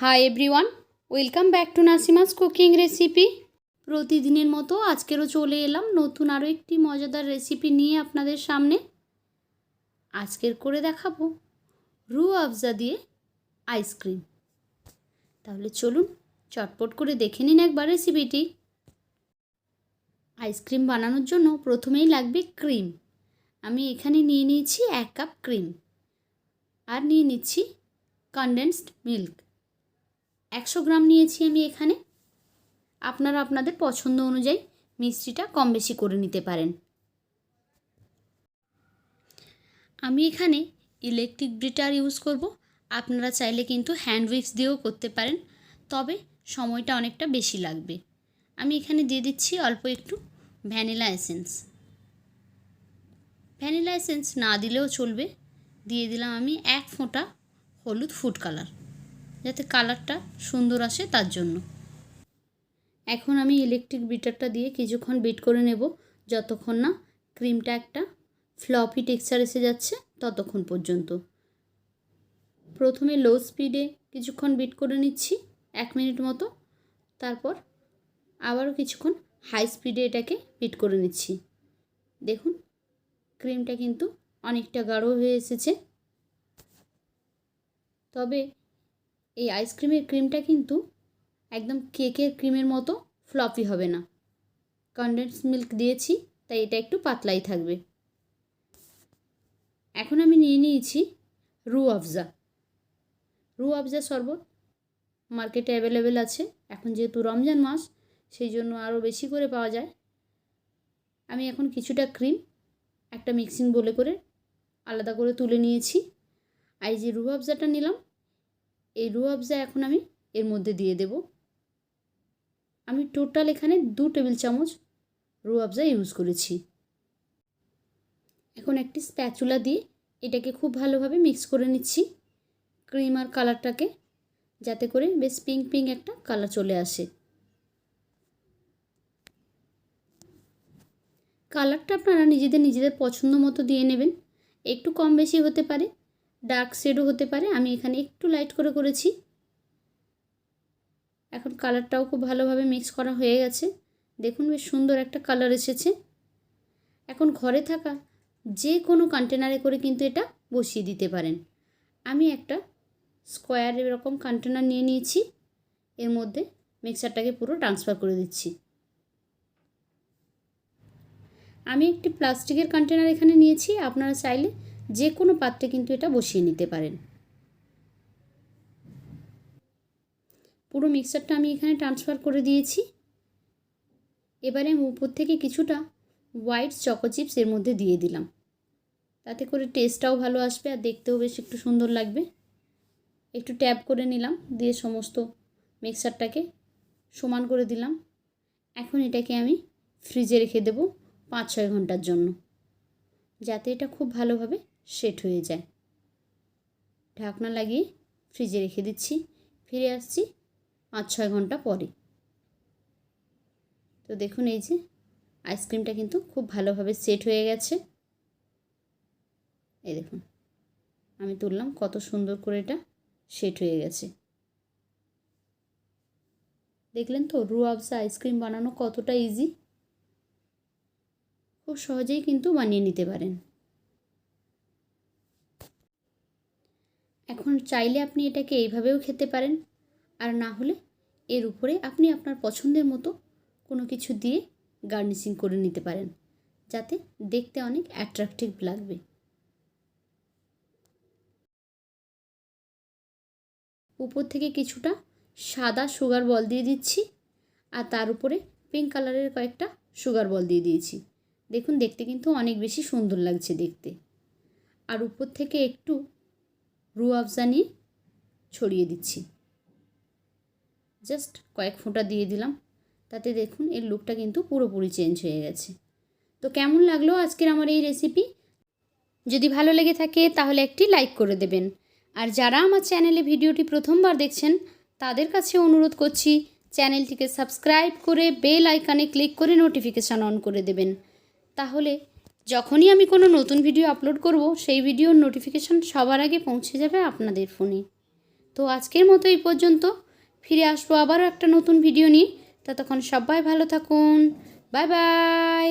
Hi everyone welcome back to Nasima's cooking recipe প্রতিদিনের মতো আজকেরও চলে এলাম নতুন আরও একটি মজাদার রেসিপি নিয়ে আপনাদের সামনে। আজকের করে দেখাবো রু আফজা দিয়ে আইসক্রিম তাহলে চলুন চটপট করে দেখে নিন একবার রেসিপিটি আইসক্রিম বানানোর জন্য প্রথমেই লাগবে ক্রিম আমি এখানে নিয়ে নিয়েছি এক কাপ ক্রিম আর নিয়ে নিচ্ছি কনডেন্সড মিল্ক একশো গ্রাম নিয়েছি আমি এখানে। আপনারা আপনাদের পছন্দ অনুযায়ী মিষ্টিটা কম বেশি করে নিতে পারেন। আমি এখানে ইলেকট্রিক ব্রিটার ইউজ করব। আপনারা চাইলে কিন্তু হ্যান্ড উইক্স দিয়েও করতে পারেন, তবে সময়টা অনেকটা বেশি লাগবে। আমি এখানে দিয়ে দিচ্ছি অল্প একটু ভ্যানিলা এসেন্স ভ্যানিলা এসেন্স না দিলেও চলবে। দিয়ে দিলাম আমি এক ফোঁটা হলুদ ফুড কালার যাতে কালারটা সুন্দর আসে তার জন্য। এখন আমি ইলেকট্রিক বিটারটা দিয়ে কিছুক্ষণ বিট করে নেব। যতক্ষণ না ক্রিমটা একটা ফ্লপি টেক্সচার এসে যাচ্ছে, ততক্ষণ পর্যন্ত। প্রথমে লো স্পিডে কিছুক্ষণ বিট করে নিচ্ছি, এক মিনিট মতো। তারপর আবারও কিছুক্ষণ হাই স্পিডে এটাকে বিট করে নিচ্ছি। দেখুন ক্রিমটা কিন্তু অনেকটা গাঢ় হয়ে এসেছে। তবে এই আইসক্রিমের ক্রিমটা কিন্তু একদম কেকের ক্রিমের মতো ফ্লপি হবে না। কনডেন্স মিল্ক দিয়েছি, তাই এটা একটু পাতলাই থাকবে। এখন আমি নিয়ে নিয়েছি রু আফজা রু আফজা শরবত মার্কেটে অ্যাভেলেবেল আছে। এখন যেহেতু রমজান মাস, সেই জন্য আরও বেশি করে পাওয়া যায়। আমি এখন কিছুটা ক্রিম একটা মিক্সিং বলে করে আলাদা করে তুলে নিয়েছি। আর যে রু আফজাটা নিলাম এই রু আফজা এখন আমি এর মধ্যে দিয়ে দেব। আমি টোটাল এখানে দু টেবিল চামচ রু আফজা ইউজ করেছি। এখন একটি স্প্যাচুলা দিয়ে এটাকে খুব ভালোভাবে মিক্স করে নিচ্ছি। ক্রিম আর কালারটাকে যাতে করে বেশ পিঙ্ক পিঙ্ক একটা কালার চলে আসে। কালারটা আপনারা নিজেদের নিজেদের পছন্দ মতো দিয়ে নেবেন। একটু কম বেশি হতে পারে ডার্ক শেডও হতে পারে। আমি এখানে একটু লাইট করে করেছি। এখন কালারটাও খুব ভালোভাবে মিক্স করা হয়ে গেছে। দেখুন, বেশ সুন্দর একটা কালার এসেছে। এখন ঘরে থাকা যে কোনো কন্টেনারে করে কিন্তু এটা বসিয়ে দিতে পারেন। আমি একটা স্কোয়ার এরকম কন্টেনার নিয়ে নিয়েছি। এর মধ্যে মিক্সারটাকে পুরো ট্রান্সফার করে দিচ্ছি। আমি একটি প্লাস্টিকের কন্টেনার এখানে নিয়েছি। আপনারা চাইলে যে কোনো পাত্রে কিন্তু এটা বসিয়ে নিতে পারেন। পুরো মিক্সারটা আমি এখানে ট্রান্সফার করে দিয়েছি। এবারে আমি উপর থেকে কিছুটা হোয়াইট চকো চিপস এর মধ্যে দিয়ে দিলাম। তাতে করে টেস্টটাও ভালো আসবে আর দেখতেও বেশ একটু সুন্দর লাগবে। একটু ট্যাপ করে নিলাম, দিয়ে সমস্ত মিক্সারটাকে সমান করে দিলাম। এখন এটাকে আমি ফ্রিজে রেখে দেবো পাঁচ ছয় ঘণ্টার জন্য। যাতে এটা খুব ভালোভাবে সেট হয়ে যায়। ঢাকনা লাগিয়ে ফ্রিজে রেখে দিচ্ছি। ফিরে আসছি পাঁচ ছয় ঘণ্টা পরে। তো দেখুন এই যে আইসক্রিমটা কিন্তু খুব ভালোভাবে সেট হয়ে গেছে। এই দেখুন, আমি তুললাম কত সুন্দর করে এটা সেট হয়ে গেছে। দেখলেন তো রু আফজা আইসক্রিম বানানো কতটা ইজি খুব সহজেই কিন্তু বানিয়ে নিতে পারেন। এখন চাইলে আপনি এটাকে এইভাবেও খেতে পারেন। আর না হলে এর উপরে আপনি আপনার পছন্দের মতো কোনো কিছু দিয়ে গার্নিশিং করে নিতে পারেন। যাতে দেখতে অনেক অ্যাট্রাকটিভ লাগবে। উপর থেকে কিছুটা সাদা সুগার বল দিয়ে দিচ্ছি। আর তার উপরে পিঙ্ক কালারের কয়েকটা সুগার বল দিয়ে দিয়েছি। দেখুন, দেখতে কিন্তু অনেক বেশি সুন্দর লাগছে দেখতে। আর উপর থেকে একটু রু আফজা নিয়ে ছড়িয়ে দিচ্ছি। জাস্ট কয়েক ফোঁটা দিয়ে দিলাম। তাতে দেখুন, এর লুকটা কিন্তু পুরোপুরি চেঞ্জ হয়ে গেছে। তো কেমন লাগল আজকের আমার এই রেসিপি? যদি ভালো লেগে থাকে, তাহলে একটি লাইক করে দেবেন। আর যারা আমার চ্যানেলে ভিডিওটি প্রথমবার দেখছেন, তাদের কাছে অনুরোধ করছি, চ্যানেলটিকে সাবস্ক্রাইব করে বেল আইকনে ক্লিক করে নোটিফিকেশান অন করে দেবেন। তাহলে যখনই আমি কোনো নতুন ভিডিও আপলোড করব, সেই ভিডিওর নোটিফিকেশান সবার আগে পৌঁছে যাবে আপনাদের ফোনে তো আজকের মতো এই পর্যন্ত। ফিরে আসব আবারও একটা নতুন ভিডিও নিয়ে। ততক্ষণ সবাই ভালো থাকুন। Bye bye